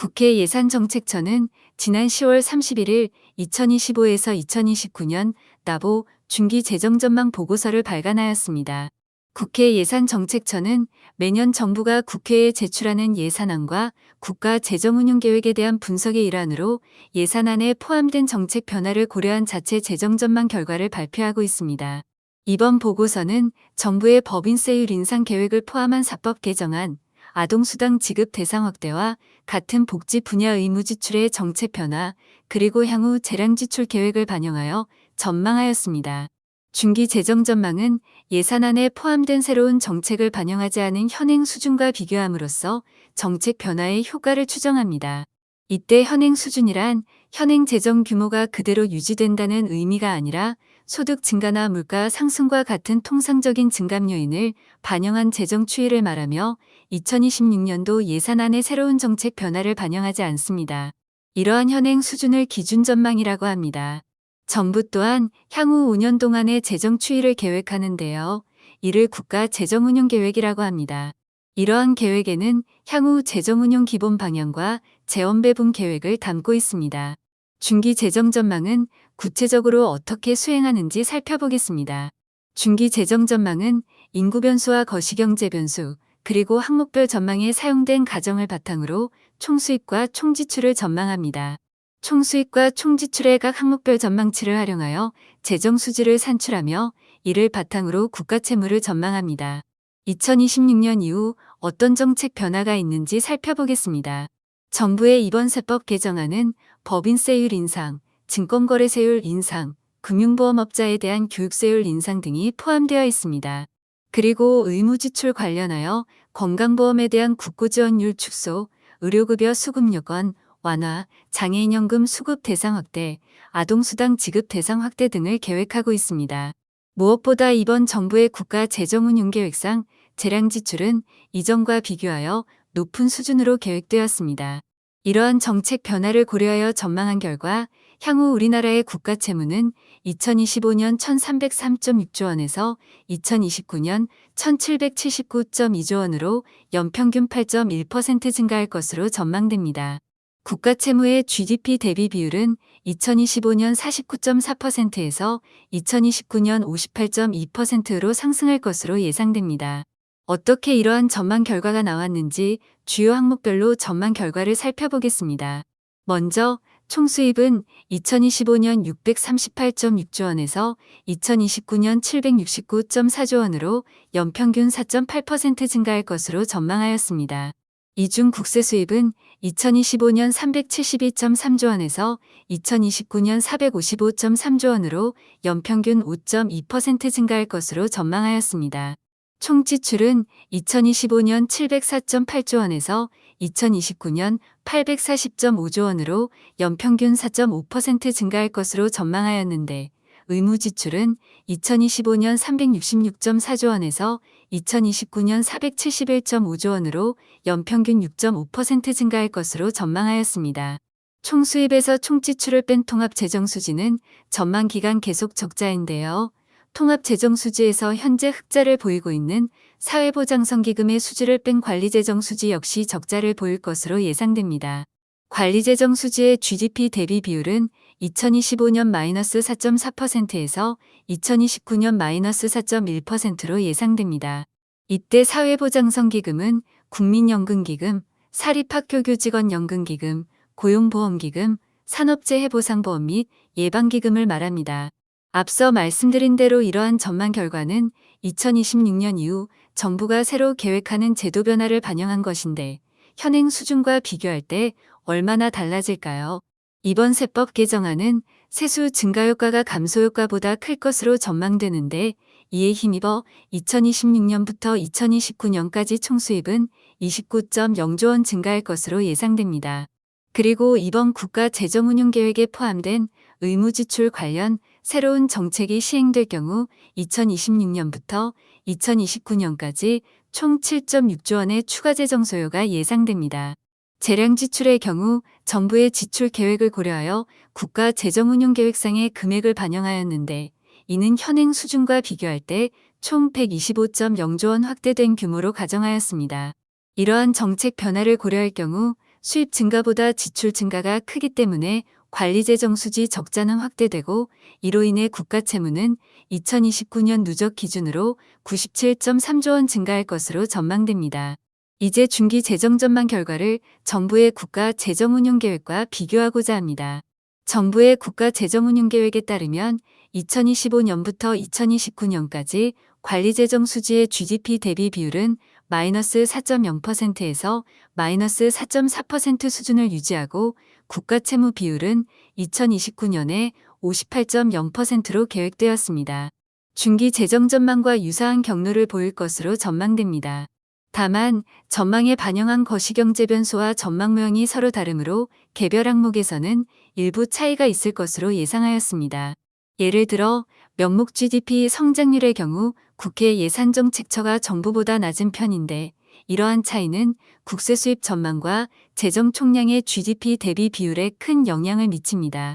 국회 예산정책처는 지난 10월 31일 2025에서 2029년 나보 중기 재정전망 보고서를 발간하였습니다. 국회 예산정책처는 매년 정부가 국회에 제출하는 예산안과 국가 재정운용계획에 대한 분석의 일환으로 예산안에 포함된 정책 변화를 고려한 자체 재정전망 결과를 발표하고 있습니다. 이번 보고서는 정부의 법인세율 인상 계획을 포함한 사법 개정안, 아동수당 지급 대상 확대와 같은 복지 분야 의무 지출의 정책 변화, 그리고 향후 재량 지출 계획을 반영하여 전망하였습니다. 중기 재정 전망은 예산안에 포함된 새로운 정책을 반영하지 않은 현행 수준과 비교함으로써 정책 변화의 효과를 추정합니다. 이때 현행 수준이란 현행 재정 규모가 그대로 유지된다는 의미가 아니라 소득 증가나 물가 상승과 같은 통상적인 증감 요인을 반영한 재정 추이를 말하며 2026년도 예산안의 새로운 정책 변화를 반영하지 않습니다. 이러한 현행 수준을 기준 전망이라고 합니다. 정부 또한 향후 5년 동안의 재정 추이를 계획하는데요. 이를 국가 재정운용 계획이라고 합니다. 이러한 계획에는 향후 재정운용 기본 방향과 재원 배분 계획을 담고 있습니다. 중기 재정 전망은 구체적으로 어떻게 수행하는지 살펴보겠습니다. 중기 재정 전망은 인구 변수와 거시경제 변수, 그리고 항목별 전망에 사용된 가정을 바탕으로 총수입과 총지출을 전망합니다. 총수입과 총지출의 각 항목별 전망치를 활용하여 재정 수지를 산출하며 이를 바탕으로 국가 채무를 전망합니다. 2026년 이후 어떤 정책 변화가 있는지 살펴보겠습니다. 정부의 이번 세법 개정안은 법인세율 인상, 증권거래세율 인상, 금융보험업자에 대한 교육세율 인상 등이 포함되어 있습니다. 그리고 의무지출 관련하여 건강보험에 대한 국고지원율 축소, 의료급여 수급 요건 완화, 장애인연금 수급 대상 확대, 아동수당 지급 대상 확대 등을 계획하고 있습니다. 무엇보다 이번 정부의 국가 재정운용 계획상 재량 지출은 이전과 비교하여 높은 수준으로 계획되었습니다. 이러한 정책 변화를 고려하여 전망한 결과 향후 우리나라의 국가 채무는 2025년 1303.6조 원에서 2029년 1779.2조 원으로 연평균 8.1% 증가할 것으로 전망됩니다. 국가 채무의 GDP 대비 비율은 2025년 49.4%에서 2029년 58.2%로 상승할 것으로 예상됩니다. 어떻게 이러한 전망 결과가 나왔는지 주요 항목별로 전망 결과를 살펴보겠습니다. 먼저 총수입은 2025년 638.6조 원에서 2029년 769.4조 원으로 연평균 4.8% 증가할 것으로 전망하였습니다. 이중 국세 수입은 2025년 372.3조 원에서 2029년 455.3조 원으로 연평균 5.2% 증가할 것으로 전망하였습니다. 총 지출은 2025년 704.8조 원에서 2029년 840.5조 원으로 연평균 4.5% 증가할 것으로 전망하였는데 의무 지출은 2025년 366.4조 원에서 2029년 471.5조 원으로 연평균 6.5% 증가할 것으로 전망하였습니다. 총 수입에서 총 지출을 뺀 통합 재정 수지는 전망 기간 계속 적자인데요. 통합 재정 수지에서 현재 흑자를 보이고 있는 사회보장성기금의 수지를 뺀 관리재정 수지 역시 적자를 보일 것으로 예상됩니다. 관리재정 수지의 GDP 대비 비율은 2025년 마이너스 4.4%에서 2029년 마이너스 4.1%로 예상됩니다. 이때 사회보장성기금은 국민연금기금, 사립학교교직원연금기금, 고용보험기금, 산업재해보상보험 및 예방기금을 말합니다. 앞서 말씀드린 대로 이러한 전망 결과는 2026년 이후 정부가 새로 계획하는 제도 변화를 반영한 것인데 현행 수준과 비교할 때 얼마나 달라질까요? 이번 세법 개정안은 세수 증가 효과가 감소 효과보다 클 것으로 전망되는데 이에 힘입어 2026년부터 2029년까지 총수입은 29.0조 원 증가할 것으로 예상됩니다. 그리고 이번 국가 재정운용 계획에 포함된 의무지출 관련 새로운 정책이 시행될 경우 2026년부터 2029년까지 총 7.6조 원의 추가 재정 소요가 예상됩니다. 재량 지출의 경우 정부의 지출 계획을 고려하여 국가 재정 운용 계획상의 금액을 반영하였는데 이는 현행 수준과 비교할 때 총 125.0조 원 확대된 규모로 가정하였습니다. 이러한 정책 변화를 고려할 경우 수입 증가보다 지출 증가가 크기 때문에 관리재정 수지 적자는 확대되고 이로 인해 국가 채무는 2029년 누적 기준으로 97.3조 원 증가할 것으로 전망됩니다. 이제 중기 재정 전망 결과를 정부의 국가 재정 운용 계획과 비교하고자 합니다. 정부의 국가 재정 운용 계획에 따르면 2025년부터 2029년까지 관리 재정 수지의 GDP 대비 비율은 마이너스 4.0%에서 마이너스 4.4% 수준을 유지하고 국가 채무 비율은 2029년에 58.0%로 계획되었습니다. 중기 재정 전망과 유사한 경로를 보일 것으로 전망됩니다. 다만 전망에 반영한 거시경제 변수와 전망 모형이 서로 다르므로 개별 항목에서는 일부 차이가 있을 것으로 예상하였습니다. 예를 들어 명목 GDP 성장률의 경우 국회 예산정책처가 정부보다 낮은 편인데 이러한 차이는 국세 수입 전망과 재정 총량의 GDP 대비 비율에 큰 영향을 미칩니다.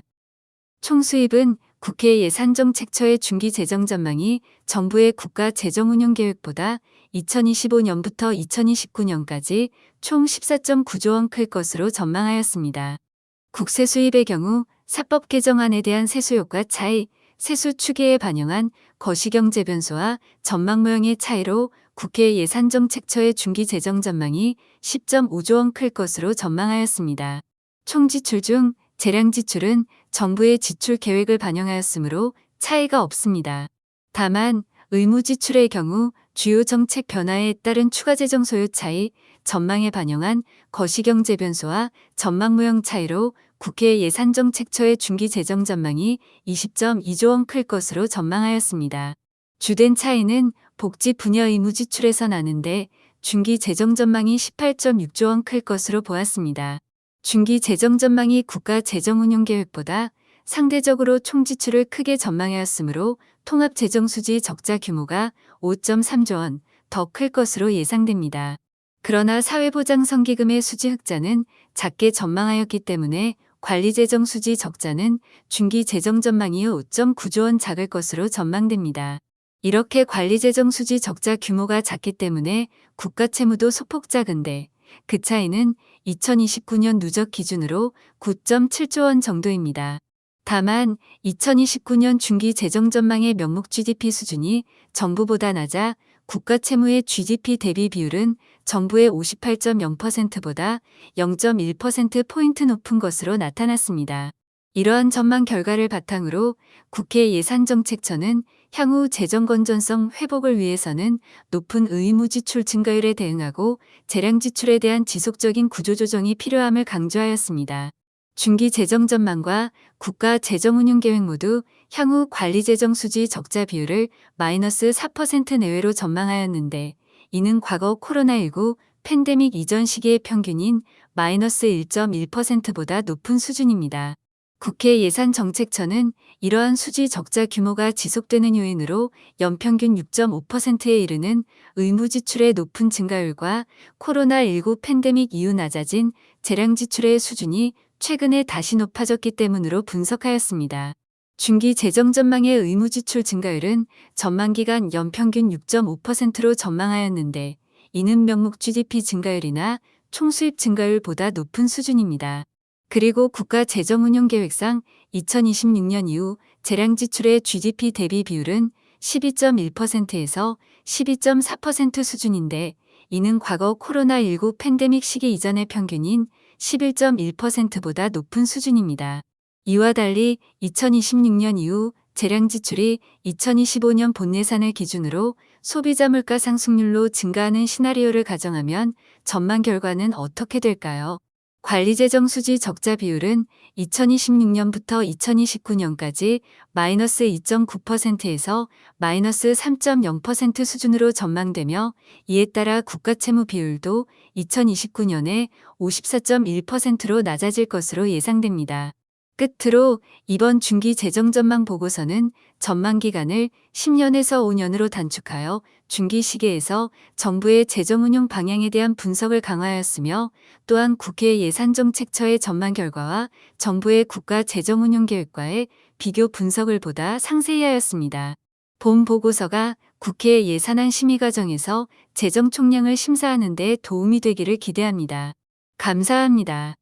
총수입은 국회 예산정책처의 중기 재정 전망이 정부의 국가 재정 운용 계획보다 2025년부터 2029년까지 총 14.9조 원 클 것으로 전망하였습니다. 국세 수입의 경우 사법 개정안에 대한 세수효과 차이, 세수 추계에 반영한 거시경제 변수와 전망 모형의 차이로 국회 예산정책처의 중기 재정 전망이 10.5조 원 클 것으로 전망하였습니다. 총 지출 중 재량 지출은 정부의 지출 계획을 반영하였으므로 차이가 없습니다. 다만 의무 지출의 경우 주요 정책 변화에 따른 추가 재정 소요 차이, 전망에 반영한 거시경제 변수와 전망 모형 차이로 국회 예산정책처의 중기 재정 전망이 20.2조 원 클 것으로 전망하였습니다. 주된 차이는 복지 분야 의무 지출에서 나는데 중기 재정 전망이 18.6조 원 클 것으로 보았습니다. 중기 재정 전망이 국가 재정 운용 계획보다 상대적으로 총 지출을 크게 전망하였으므로 통합 재정 수지 적자 규모가 5.3조 원 더 클 것으로 예상됩니다. 그러나 사회보장성기금의 수지 흑자는 작게 전망하였기 때문에 관리재정 수지 적자는 중기 재정 전망 이후 5.9조 원 작을 것으로 전망됩니다. 이렇게 관리재정 수지 적자 규모가 작기 때문에 국가 채무도 소폭 작은데 그 차이는 2029년 누적 기준으로 9.7조 원 정도입니다. 다만 2029년 중기 재정 전망의 명목 GDP 수준이 정부보다 낮아 국가 채무의 GDP 대비 비율은 정부의 58.0%보다 0.1%포인트 높은 것으로 나타났습니다. 이러한 전망 결과를 바탕으로 국회 예산정책처는 향후 재정 건전성 회복을 위해서는 높은 의무 지출 증가율에 대응하고 재량 지출에 대한 지속적인 구조조정이 필요함을 강조하였습니다. 중기 재정 전망과 국가 재정 운용 계획 모두 향후 관리 재정 수지 적자 비율을 마이너스 4% 내외로 전망하였는데 이는 과거 코로나19 팬데믹 이전 시기의 평균인 마이너스 1.1%보다 높은 수준입니다. 국회 예산정책처는 이러한 수지 적자 규모가 지속되는 요인으로 연평균 6.5%에 이르는 의무 지출의 높은 증가율과 코로나19 팬데믹 이후 낮아진 재량 지출의 수준이 최근에 다시 높아졌기 때문으로 분석하였습니다. 중기 재정 전망의 의무 지출 증가율은 전망 기간 연평균 6.5%로 전망하였는데 이는 명목 GDP 증가율이나 총수입 증가율보다 높은 수준입니다. 그리고 국가 재정 운용 계획상 2026년 이후 재량 지출의 GDP 대비 비율은 12.1%에서 12.4% 수준인데 이는 과거 코로나19 팬데믹 시기 이전의 평균인 11.1%보다 높은 수준입니다. 이와 달리 2026년 이후 재량 지출이 2025년 본예산을 기준으로 소비자 물가 상승률로 증가하는 시나리오를 가정하면 전망 결과는 어떻게 될까요? 관리재정 수지 적자 비율은 2026년부터 2029년까지 마이너스 2.9%에서 마이너스 3.0% 수준으로 전망되며 이에 따라 국가채무 비율도 2029년에 54.1%로 낮아질 것으로 예상됩니다. 끝으로 이번 중기 재정 전망 보고서는 전망 기간을 10년에서 5년으로 단축하여 중기 시기에서 정부의 재정 운용 방향에 대한 분석을 강화하였으며 또한 국회 예산정책처의 전망 결과와 정부의 국가 재정 운용 계획과의 비교 분석을 보다 상세히 하였습니다. 본 보고서가 국회 예산안 심의 과정에서 재정 총량을 심사하는 데 도움이 되기를 기대합니다. 감사합니다.